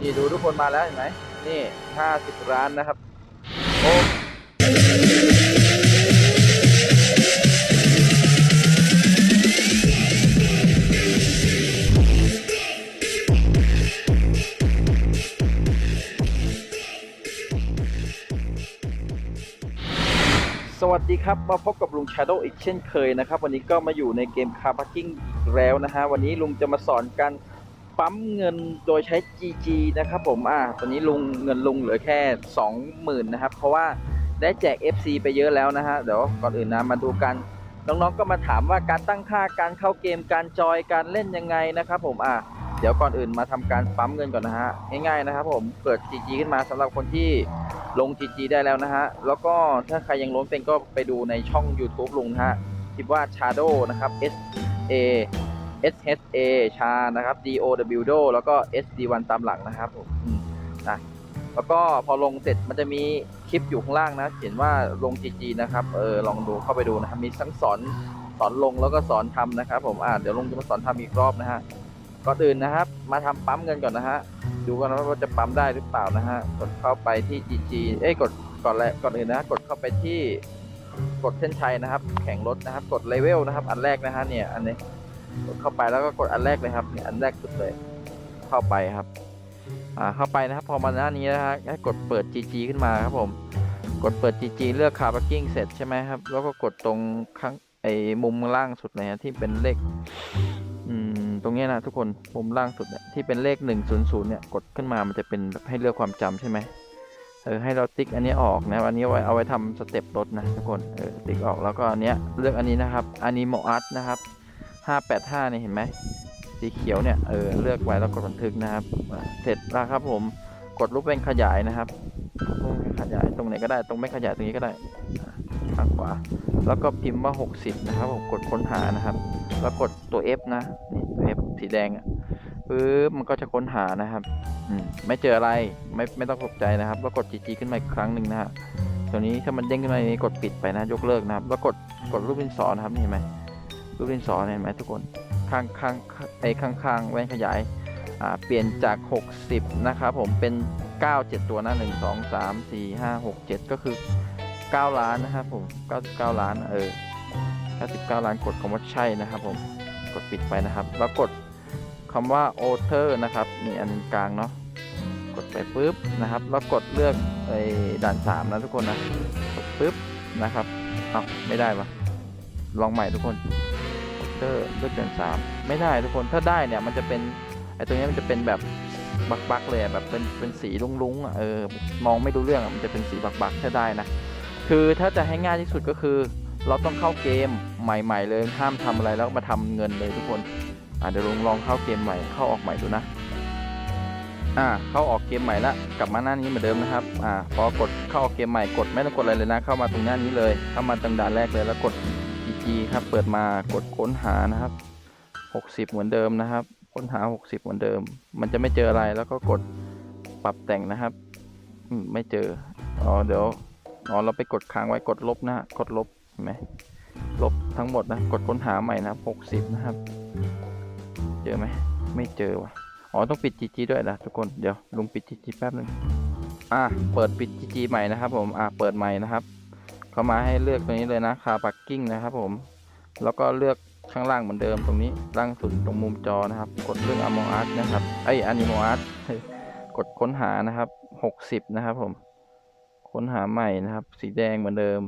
นี่ดูทุกคนมาแล้วเห็นไหมนี่ห้าสิบร้านนะครับโอ้สวัสดีครับ มาพบกับลุง Shadow อีกเช่นเคยนะครับ วันนี้ก็มาอยู่ในเกม Car Parking อีกแล้วนะฮะ วันนี้ลุงจะมาสอนการ ปั๊มเงินโดยใช้ GG นะครับผมอ่าตอนนี้ลุงเงินลุงเหลือแค่ 20,000นะครับ เพราะว่าได้แจก FC ไปเยอะแล้วนะฮะเดี๋ยวก่อนอื่นนะมาดูกัน น้องๆก็มาถามว่าการตั้งค่าการเข้าเกมการจอยการเล่นยังไงนะครับผมอ่าเดี๋ยวก่อนอื่นมาทำการปั๊มเงินก่อนนะฮะง่ายๆนะครับผมเปิด GG ขึ้นมาสำหรับคนที่ลง GG ได้แล้วนะฮะแล้วก็ถ้าใครยังล้นเป็นก็ไปดูในช่อง YouTube ลุงนะฮะคิดว่า Shadow นะครับ S A S H A ชานะครับ D O W D O แล้วก็ S D 1 ตามหลังนะครับผมนะแล้วก็พอลงเสร็จมันจะมีคลิปอยู่ข้างล่างนะ เขียนว่าลง GG นะครับเออลองดูเข้าไปดูนะครับ มีทั้งสอนสอนลงแล้วก็สอนทำนะครับ ผมอ่าเดี๋ยวลงจะมาสอนทำอีกรอบนะฮะก่อนอื่นนะครับ มาทำปั๊มเงินก่อนนะฮะดูกันว่าจะปั๊มได้หรือเปล่านะฮะกดเข้าไปที่ GG เอ้ยกดก่อนแรกก่อนอื่นนะกดเข้าไปที่กดเส้นชัยนะครับ แข่งรถนะครับ กดเลเวลนะครับ อันแรกนะฮะเนี่ยอันนี้ กดเข้าไปแล้วก็กดอันแรกเลยครับเนี่ยอันแรกสุดเลย เข้าไปครับอ่าเข้าไปนะครับพอมาหน้านี้นะฮะให้กดเปิด GG ขึ้นมาครับผมกดเปิด GG เลือก Car Parking เสร็จใช่ไหมครับ แล้วก็กดตรงข้างไอ้มุมล่างสุดเลยฮะที่เป็นเลขอืมตรงนี้นะทุกคนมุมล่างสุดเนี่ยที่เป็นเลข 100 เนี่ยกดขึ้นมามันจะเป็นแบบให้เลือกความจำใช่ไหมเออให้เราติ๊กอันนี้ออกนะอันนี้ไว้เอาไว้ทำสเต็ปรถนะทุกคนเออติ๊กออกแล้วก็อันเนี้ยเลือกอันนี้นะครับ a n i m a l Art นะครับ 585เนี่ยเห็นไหมสีเขียวเนี่ยเออเลือกไว้แล้วกดบันทึกนะครับ เสร็จแล้วครับผมกดรูปเป็นขยายนะครับรูปเป็นขยายตรงไหนก็ได้ตรงไม่ขยายตรงนี้ก็ได้ข้างขวา แล้วก็พิมพ์ว่า 60 นะครับผมกดค้นหานะครับ แล้วกดตัว F นะนี่ตัว F สีแดงปึ๊บมันก็จะค้นหานะครับอืไม่เจออะไรไม่ไม่ต้องตกใจนะครับ แล้วกด GG ขึ้นมาอีกครั้งหนึ่งนะฮะตัวนี้ถ้ามันเด้งขึ้นมานี้กดปิดไปนะยกเลิกนะครับ แล้วกดกดรูปดินสอนะครับนี่เห็นไหม รูปดินสอเนี่ยเห็นไหมทุกคนข้างข้างไอ้ข้างข้างแว่นขยายอ่าเปลี่ยนจาก 60 นะครับผมเป็น 9 7 ตัวนะ 1 2 3 4 5 6 7 ก็คือ 9 ล้านนะครับผม 99 ล้านเออ 99 ล้านกดคำว่าใช่นะครับผม กดปิดไปนะครับ แล้วกดคำว่า o t e r นะครับนี่อันกลางเนาะ กดไปปุ๊บนะครับ แล้วกดเลือกไอ้ด่าน 3 นะทุกคนนะ กดปุ๊บนะครับ เอาไม่ได้ปะลองใหม่ทุกคน เตอร์เลือกเดือนสามไม่ได้ทุกคนถ้าได้เนี่ยมันจะเป็นไอตรงนี้มันจะเป็นแบบบักๆเลยแบบเป็นเป็นสีลุ้งๆเออมองไม่รู้เรื่องมันจะเป็นสีบักๆถ้าได้นะคือถ้าจะให้ง่ายที่สุดก็คือ เราต้องเข้าเกมใหม่ ๆ เลยห้ามทำอะไรแล้วมาทำเงินเลยทุกคนอ่าเดี๋ยวลองลองเข้าเกมใหม่เข้าออกใหม่ดูนะอ่าเข้าออกเกมใหม่ละกลับมาหน้านี้เหมือนเดิมนะครับอ่าพอกดเข้าออกเกมใหม่กดไม่ต้องกดอะไรเลยนะ เข้ามาตรงหน้านี้เลยเข้ามาตรงด่านแรกเลยแล้วกด GG ครับ เปิดมากดค้นหานะครับ 60 เหมือนเดิมนะครับ ค้นหา 60 เหมือนเดิม มันจะไม่เจออะไรแล้วก็กดปรับแต่งนะครับไม่เจออ๋อเดี๋ยวอ๋อเราไปกดค้างไว้กดลบนะ กดลบเห็นไหมลบทั้งหมดนะ กดค้นหาใหม่นะครับ60 นะครับ เจอไหมไม่เจอว่ะอ๋อต้องปิด GG ด้วยนะทุกคนเดี๋ยวลุงปิด GG แป๊บนึงอะเปิดปิด GG ใหม่นะครับผมอะเปิดใหม่นะครับ เข้ามาให้เลือกตรงนี้เลยนะคาปักกิ้งนะครับผม แล้วก็เลือกข้างล่างเหมือนเดิมตรงนี้ล่างสุดตรงมุมจอนะครับ กดเรื่อง Among Art นะครับไอ้ Animal Art กดค้นหานะครับ 60 นะครับผม ค้นหาใหม่นะครับ สีแดงเหมือนเดิม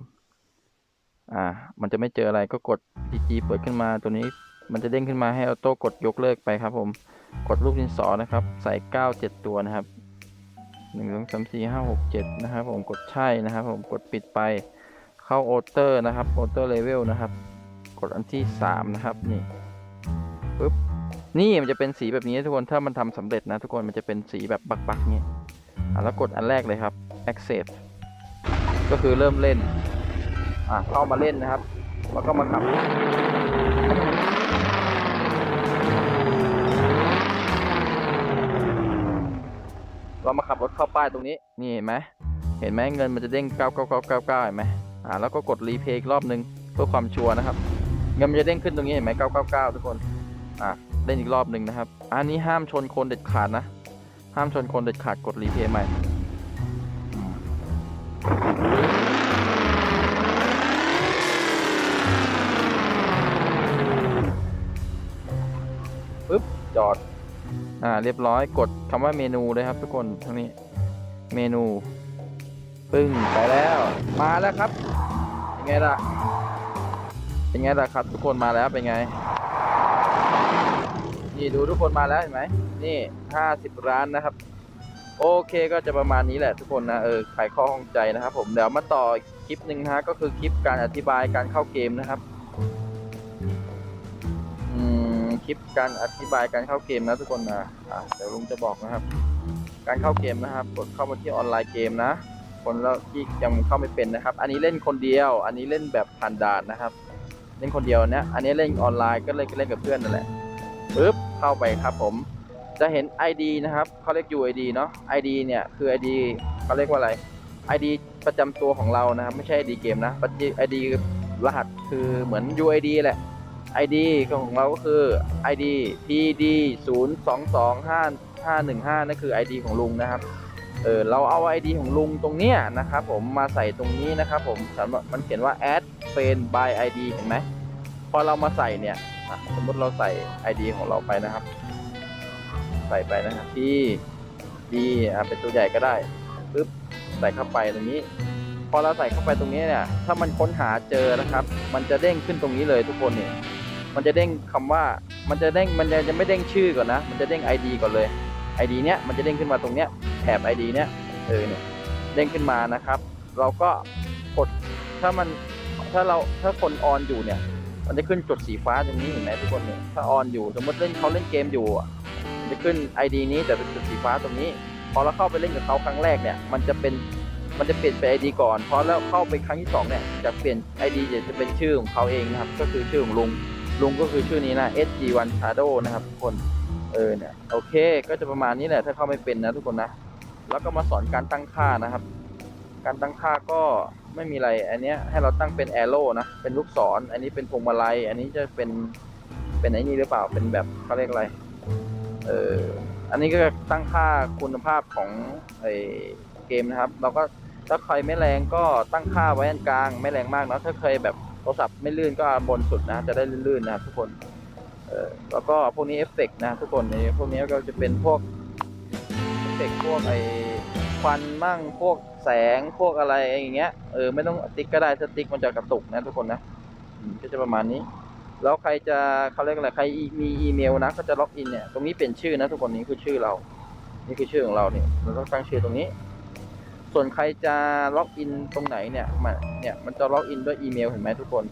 อ่า มันจะไม่เจออะไรก็กด GG เปิดขึ้นมาตัวนี้ มันจะเด้งขึ้นมาให้ออโต้กดยกเลิกไปครับ ผม กดรูปดินสอนะครับ ใส่ 9 7 ตัวนะครับ 1 2 3 4 5 6 7 นะครับผม กดใช่นะครับผม กดปิดไป เข้าโอเตอร์นะครับโอเตอร์เลเวลนะครับ กดอันที่ 3 นะครับนี่ปึ๊บนี่มันจะเป็นสีแบบนี้ทุกคนถ้ามันทำสำเร็จนะทุกคนมันจะเป็นสีแบบบักๆเนี่อะแล้วกดอันแรกเลยครับ accept ก็คือเริ่มเล่นอะเข้ามาเล่นนะครับ แล้วก็มาขับเรามาขับรถเข้าป้ายตรงนี้ นี่เห็นไหม เห็นไหมเงินมันจะเด้ง99999เห็นไหม อ่าแล้วก็กดรีเพย์อีกรอบนึงเพื่อความชัวร์นะครับเงินมันจะเด้งขึ้นตรงนี้เห็นไหม999 ทุกคนอ่าเล่นอีกรอบหนึ่งนะครับ อันนี้ห้ามชนคนเด็ดขาดนะ ห้ามชนคนเด็ดขาดกดรีเพย์ใหม่ปึ๊บจอด อ่า เรียบร้อยกดคำว่าเมนูเลยครับทุกคนทั้งนี้ เมนู ปึ้งไปแล้ว มาแล้วครับ เป็นไงล่ะ เป็นไงล่ะครับ ทุกคนมาแล้วเป็นไง นี่ดูทุกคนมาแล้วเห็นไหม นี่ห้าสิบร้านนะครับ โอเคก็จะประมาณนี้แหละทุกคนนะเออไขข้อข้องใจนะครับ ผมเดี๋ยวมาต่อคลิปหนึ่งนะฮะก็คือคลิปการอธิบายการเข้าเกมนะครับคลิปการอธิบายการเข้าเกมนะทุกคนนะอะเดี๋ยวลุงจะบอกนะครับ การเข้าเกมนะครับ กดเข้ามาที่ออนไลน์เกมนะ คนแล้วที่ยังเข้าไม่เป็นนะครับ อันนี้เล่นคนเดียว อันนี้เล่นแบบผ่านด่านนะครับ เล่นคนเดียวเนี้ยอันนี้เล่นออนไลน์ก็เลยเล่นกับเพื่อนนั่นแหละปึ๊บเข้าไปครับผม จะเห็น ID นะครับเขาเรียก UID เนาะ ID เนี่ยคือ ID เขาเรียกว่าอะไร ID ประจำตัวของเรานะครับ ไม่ใช่ ID เกมนะ ID รหัสคือเหมือน UID แหละ ID ของเราก็คือ ID PD 0 2 2 5 5 1 5นั่นคือ ID ของลุงนะครับ เออเราเอา ID ของลุงตรงเนี้ยนะครับผมมาใส่ตรงนี้นะครับผมสำหรับมันเขียนว่า add friend by ID เห็นไหมพอเรามาใส่เนี่ยสมมติเราใส่ ID ของเราไปนะครับ ใส่ไปนะครับที่ดีอะเป็นตัวใหญ่ก็ได้ปึ๊บใส่เข้าไปตรงนี้ พอเราใส่เข้าไปตรงนี้เนี่ย ถ้ามันค้นหาเจอนะครับ มันจะเด้งขึ้นตรงนี้เลยทุกคนเนี่ยมันจะเด้งคำว่ามันจะเด้งมันจะจะไม่เด้งชื่อก่อนนะ มันจะเด้ง ID ก่อนเลย ID เนี้ยมันจะเด้งขึ้นมาตรงเนี้ย แถบ ID เนี้ยเออเนี่ยเด้งขึ้นมานะครับ เราก็กดถ้ามันถ้าเราถ้าคนออนอยู่เนี่ย มันจะขึ้นจุดสีฟ้าตรงนี้เห็นไหมทุกคนเนี่ยถ้าออนอยู่สมมติเล่นเขาเล่นเกมอยู่มันจะขึ้น ID นี้แต่เป็นจุดสีฟ้าตรงนี้พอเราเข้าไปเล่นกับเขาครั้งแรกเนี่ย มันจะเป็นมันจะเปลี่ยนเป็น ID ก่อนพอแล้วเข้าไปครั้งที่สองเนี่ยจะเปลี่ยน ID จะเป็นชื่อของเขาเองนะครับ ก็คือชื่อของลุงลุงก็คือชื่อนี้นะ SG1 Shadow นะครับทุกคนเออเนี่ยโอเค ก็จะประมาณนี้แหละถ้าเข้าไม่เป็นนะทุกคนนะ แล้วก็มาสอนการตั้งค่านะครับ การตั้งค่าก็ไม่มีอะไร อันนี้ให้เราตั้งเป็นแอโร่นะ เป็นลูกศรอันนี้เป็นพวงมาลัย อันนี้จะเป็น เป็นไอ้นี่หรือเปล่า เป็นแบบเขาเรียกอะไร เออ อันนี้ก็ตั้งค่าคุณภาพของไอเกมนะครับ เราก็ถ้าใครไม่แรงก็ตั้งค่าไว้อันกลาง ไม่แรงมากเนะถ้าเคยแบบโทรศัพท์ไม่ลื่นก็บนสุดนะ จะได้ลื่นๆนะครับทุกคน เออแล้วก็พวกนี้เอฟเฟกต์นะทุกคนในพวกนี้ก็จะเป็นพวก เฟกต์พวกไอควันมั่งพวกแสงพวกอะไรอย่างเงี้ยเออไม่ต้องติ๊กก็ได้ถ้าติ๊กมันจะกระตุกนะทุกคนนะก็จะประมาณนี้ แล้วใครจะเขาเรียกอะไรใครมีอีเมลนะก็จะล็อกอินเนี่ยตรงนี้เป็นชื่อนะทุกคนนี้คือชื่อเรา นี่คือชื่อของเราเนี่ยเราต้องตั้งชื่อตรงนี้ ส่วนใครจะล็อกอินตรงไหนเนี่ยมันเนี่ยมันจะล็อกอินด้วยอีเมลเห็นไหมทุกคน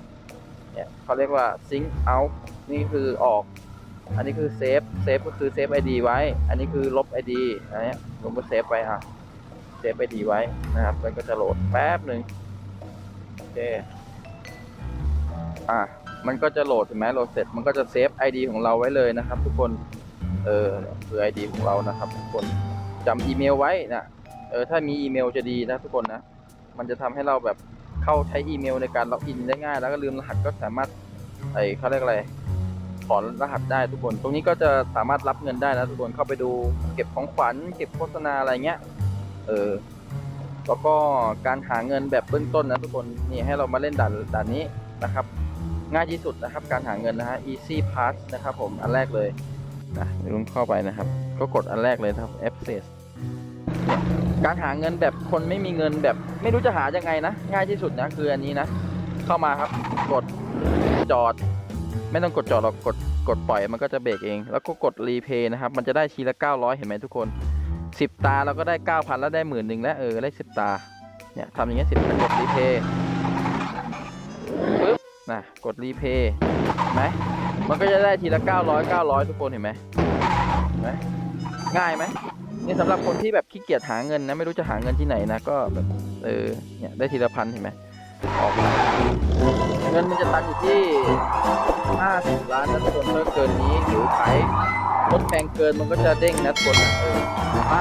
เนี่ยเขาเรียกว่า sync out นี่คือออก อันนี้คือเซฟ เซฟก็คือเซฟ ID ไว้ อันนี้คือลบ ID อันนี้ยลงมาเซฟไว้อะ เซฟ ID ไว้นะครับ มันก็จะโหลดแป๊บหนึ่งโอเค อะ มันก็จะโหลดเห็นไหมโหลดเสร็จ มันก็จะเซฟ ID ของเราไว้เลยนะครับ ทุกคน เออ คือ ID ของเรานะครับ ทุกคนจำอีเมลไว้นะ เออ ถ้ามีอีเมลจะดีนะทุกคนนะ มันจะทำให้เราแบบเข้าใช้อีเมลในการล็อกอินได้ง่าย แล้วก็ลืมรหัสก็สามารถไอเขาเรียกอะไร ถอนรหัสได้ทุกคน ตรงนี้ก็จะสามารถรับเงินได้นะทุกคนเข้าไปดูเก็บของขวัญเก็บโฆษณาอะไรเงี้ยเออแล้วก็การหาเงินแบบเบื้องต้นนะทุกคนนี่ให้เรามาเล่นด่านด่านนี้นะครับ ง่ายที่สุดนะครับ การหาเงินนะฮะ easy pass นะครับ ผมอันแรกเลยนะเดี๋ยวลุงเข้าไปนะครับ ก็กดอันแรกเลยครับ access การหาเงินแบบคนไม่มีเงินแบบ ไม่รู้จะหายังไงนะ ง่ายที่สุดนะคืออันนี้นะ เข้ามาครับกดจอด ไม่ต้องกดจอดหรอกกดกดปล่อยมันก็จะเบรกเอง แล้วก็กดรีเพย์นะครับ มันจะได้ทีละ 900 เห็นไหมทุกคน 10 ตาเราก็ได้ 9,000 แล้วได้หมื่นหนึ่งแล้วเออได้ 10 ตา เนี่ยทำอย่างเงี้ย10กดรีเพย์ปึ๊บนะกดรีเพย์ไหมมันก็จะได้ทีละ 900 900 ทุกคนเห็นไหมเห็นไหมง่ายไหมนี่สำหรับคนที่แบบขี้เกียจหาเงินนะ ไม่รู้จะหาเงินที่ไหนนะ ก็แบบเออเนี่ยได้ทีละพันเห็นไหมออกมา เงินมันจะตันอยู่ที่ 50 ล้านนะทุกคนถ้าเกินนี้หรือขายรถแพงเกินมันก็จะเด้งนะทุกคนนะเออมา